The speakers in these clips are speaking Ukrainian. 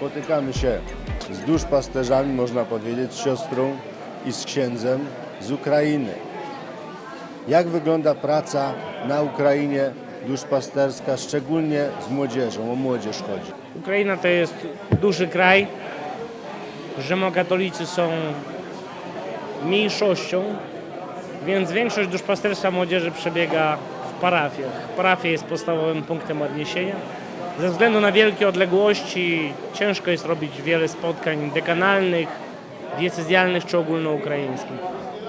spotykamy się z duszpasterzami, można powiedzieć, z siostrą i z księdzem z Ukrainy. Jak wygląda praca na Ukrainie duszpasterska, szczególnie z młodzieżą? O młodzież chodzi. Ukraina to jest duży kraj. Rzymokatolicy są mniejszością, więc większość duszpasterstwa młodzieży przebiega w parafiach. Parafia jest podstawowym punktem odniesienia. Ze względu na wielkie odległości ciężko jest robić wiele spotkań dekanalnych, diecezjalnych czy ogólnoukraińskich.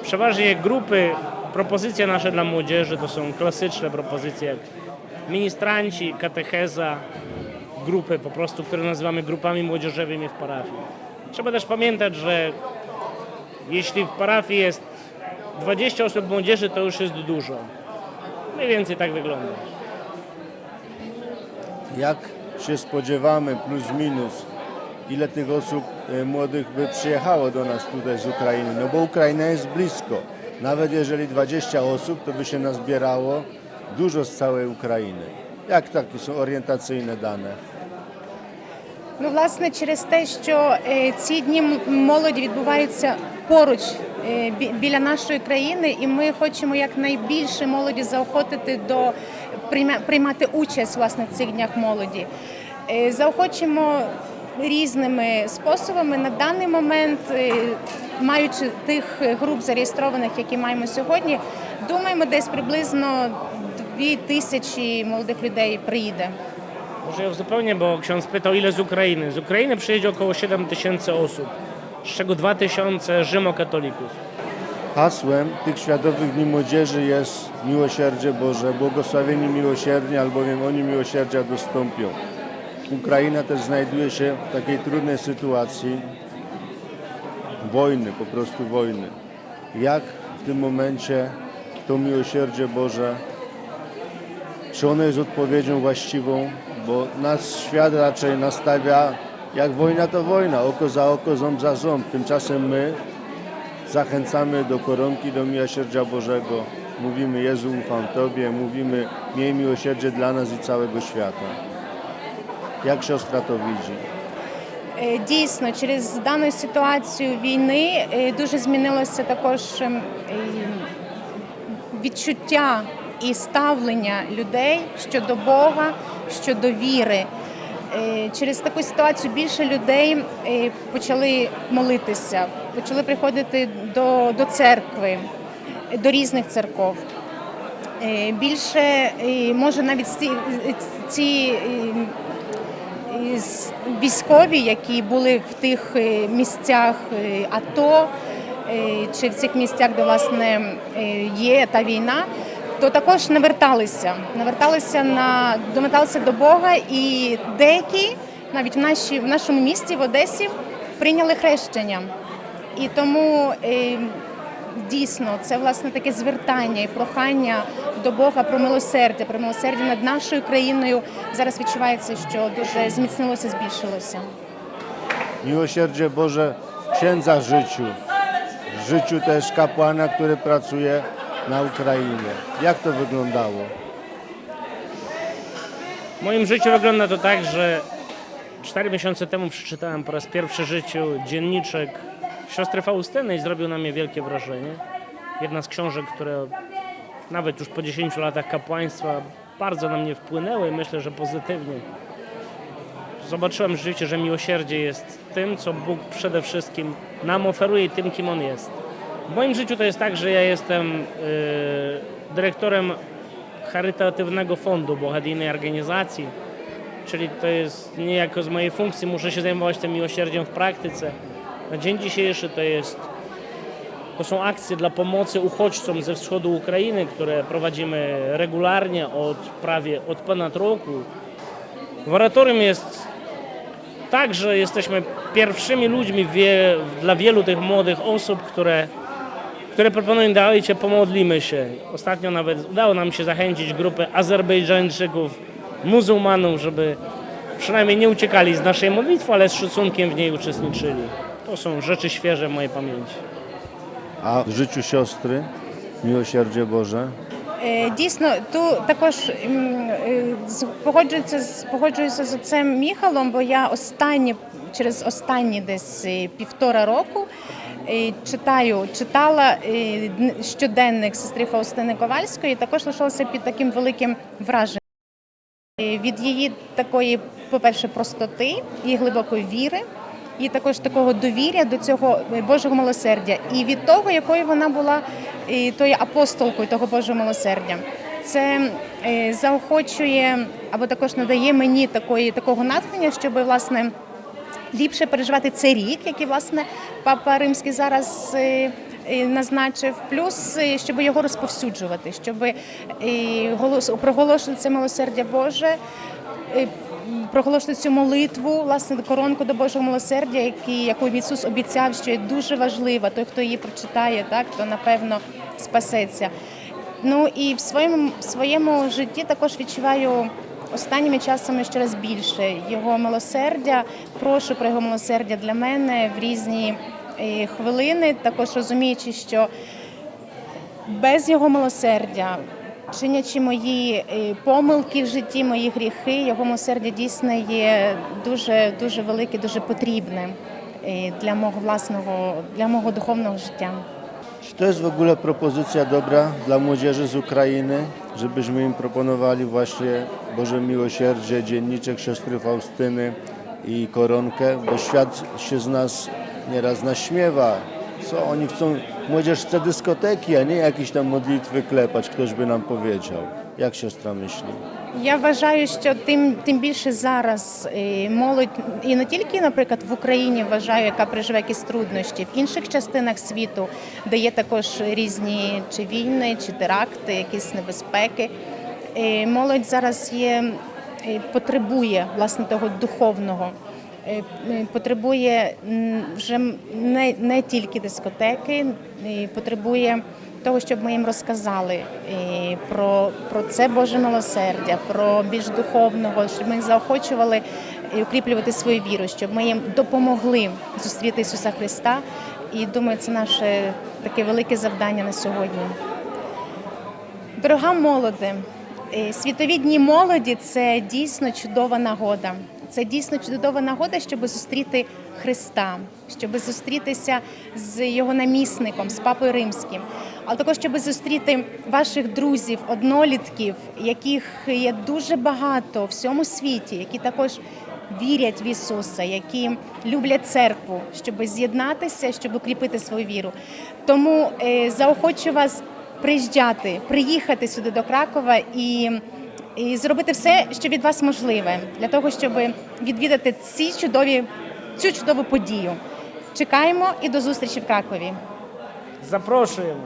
Przeważnie grupy, propozycje nasze dla młodzieży to są klasyczne propozycje jak ministranci, katecheza, grupy po prostu, które nazywamy grupami młodzieżowymi w parafii. Trzeba też pamiętać, że jeśli w parafii jest 20 osób młodzieży, to już jest dużo. Mniej więcej tak wygląda Jak się spodziewamy, plus minus, ile tych osób e, młodych by przyjechało do nas tutaj z Ukrainy? No bo Ukraina jest blisko. Nawet jeżeli 20 osób, to by się nazbierało dużo z całej України. Jak takie są orientacyjne dane? Ну, власне, через те, що е, ці дні м- молоді відбуваються поруч е, бі- біля нашої країни, і ми хочемо якнайбільше молоді заохотити до прийма- приймати участь власне в цих днях молоді. Е, Заохочемо різними способами на даний момент, е, маючи тих груп зареєстрованих, які маємо сьогодні, думаємо, десь приблизно дві тисячі молодих людей приїде. Może uzupełnię, bo ksiądz pytał, ile z Ukrainy. Z Ukrainy przyjedzie około 7 tysięcy osób, z czego 2 tysiące rzymokatolików. Hasłem tych Światowych Dni Młodzieży jest Miłosierdzie Boże, błogosławieni miłosierni, albowiem oni miłosierdzia dostąpią. Ukraina też znajduje się w takiej trudnej sytuacji wojny, po prostu wojny. Jak w tym momencie to miłosierdzie Boże, czy ono jest odpowiedzią właściwą, bo nasz świat raczej nastawia, jak wojna to wojna, oko za oko, ząb za ząb. Tymczasem my zachęcamy do koronki, do miłosierdzia Bożego. Mówimy Jezu, ufam Tobie, mówimy miej miłosierdzie dla nas i całego świata. Jak siostra to widzi? Е, Дійсно, через дану ситуацію війни е, дуже змінилося також ем, е, відчуття і ставлення людей щодо Бога, щодо віри. Е, Через таку ситуацію більше людей е, почали молитися, почали приходити до, до церкви, до різних церков. Е, Більше може навіть ці, ці військові, які були в тих місцях АТО чи в цих місцях, де власне є та війна, то також наверталися, наверталися на домиталися до Бога, і деякі навіть в нашій в нашому місті в Одесі прийняли хрещення. І тому е, дійсно це власне таке звертання і прохання до Бога про милосердя, про милосердя над нашою країною. Зараз відчувається, що дуже зміцнилося, збільшилося. Miłosierdzie Boże w księdza życiu, w życiu też kapłana, który na Ukrainie. Jak to wyglądało? W moim życiu wygląda to tak, że 4 miesiące temu przeczytałem po raz pierwszy w życiu dzienniczek siostry Faustyny i zrobił na mnie wielkie wrażenie. Jedna z książek, które nawet już po 10 latach kapłaństwa bardzo na mnie wpłynęły, myślę, że pozytywnie. Zobaczyłem rzeczywiście, że miłosierdzie jest tym, co Bóg przede wszystkim nam oferuje i tym, kim On jest. W moim życiu to jest tak, że ja jestem y, dyrektorem charytatywnego fondu bohadyjnej organizacji, czyli to jest niejako z mojej funkcji, muszę się zajmować tym miłosierdziem w praktyce. Na dzień dzisiejszy to jest to są akcje dla pomocy uchodźcom ze wschodu Ukrainy, które prowadzimy regularnie od prawie od ponad roku. W oratorium jest tak, że jesteśmy pierwszymi ludźmi wie, dla wielu tych młodych osób, które, które proponują, dajcie, pomodlimy się. Ostatnio nawet udało nam się zachęcić grupę Azerbejdżańczyków, muzułmanów, żeby przynajmniej nie uciekali z naszej modlitwy, ale z szacunkiem w niej uczestniczyli. To są rzeczy świeże w mojej pamięci. A w życiu siostry miłosierdzie Boże? Е, Дійсно, тут також е, погоджуюся з погоджуюся з отцем Міхалом, бо я останні через останні десь е, півтора року читаю, читала щоденник сестри Фаустини Ковальської. Також лишилася під таким великим враженням від її такої, по-перше, простоти і глибокої віри. І також такого довір'я до цього Божого милосердя, і від того, якою вона була е, тою апостолкою того Божого милосердя. Це е, заохочує або також надає мені такої такого натхнення, щоб власне ліпше переживати цей рік, який власне папа римський зараз е, е, назначив, плюс щоб його розповсюджувати, щоб проголошувати це милосердя Боже. Проголошувати цю молитву, власне, коронку до Божого милосердя, яку Ісус обіцяв, що є дуже важлива. Той, хто її прочитає, так то напевно спасеться. Ну і в своєму в своєму житті також відчуваю останніми часами ще раз більше його милосердя. Прошу про його милосердя для мене в різні е, хвилини, також розуміючи, що без його милосердя, чинячи мої е, помилки в житті, мої гріхи, його милосердя дійсно є дуже дуже велике, дуже потрібне е, для мого власного, для мого духовного життя. Czy to jest w ogóle propozycja dobra dla młodzieży z Ukrainy, żebyśmy im proponowali właśnie Boże Miłosierdzie, dzienniczek siostry Faustyny i koronkę, bo świat się z nas nieraz naśmiewa. Co oni chcą? Młodzież chce dyskoteki, a nie jakieś tam modlitwy klepać, ktoś by nam powiedział. Jak siostra myśli? Я вважаю, що тим тим більше зараз е, молодь і не тільки, наприклад, в Україні вважаю, яка переживе якісь труднощі, в інших частинах світу, де є також різні чи війни, чи теракти, якісь небезпеки. Е, Молодь зараз є е, потребує власне того духовного. Потребує вже не, не тільки дискотеки, потребує того, щоб ми їм розказали е, про, про це Боже милосердя, про більш духовного, щоб ми їх заохочували е, укріплювати свою віру, щоб ми їм допомогли зустріти Ісуса Христа. І думаю, це наше таке велике завдання на сьогодні. Дорога молоде, світові дні молоді це дійсно чудова нагода. Це дійсно чудова нагода, щоб зустріти Христа, щоб зустрітися з його намісником, з папою римським, але також щоб зустріти ваших друзів, однолітків, яких є дуже багато в всьому світі, які також вірять в Ісуса, які люблять церкву, щоб з'єднатися, щоб укріпити свою віру. Тому е, заохочу вас приїжджати, приїхати сюди до Кракова і, і зробити все, що від вас можливе, для того, щоб відвідати ці чудові, цю чудову подію. Чекаємо і до зустрічі в Кракові. Запрошуємо.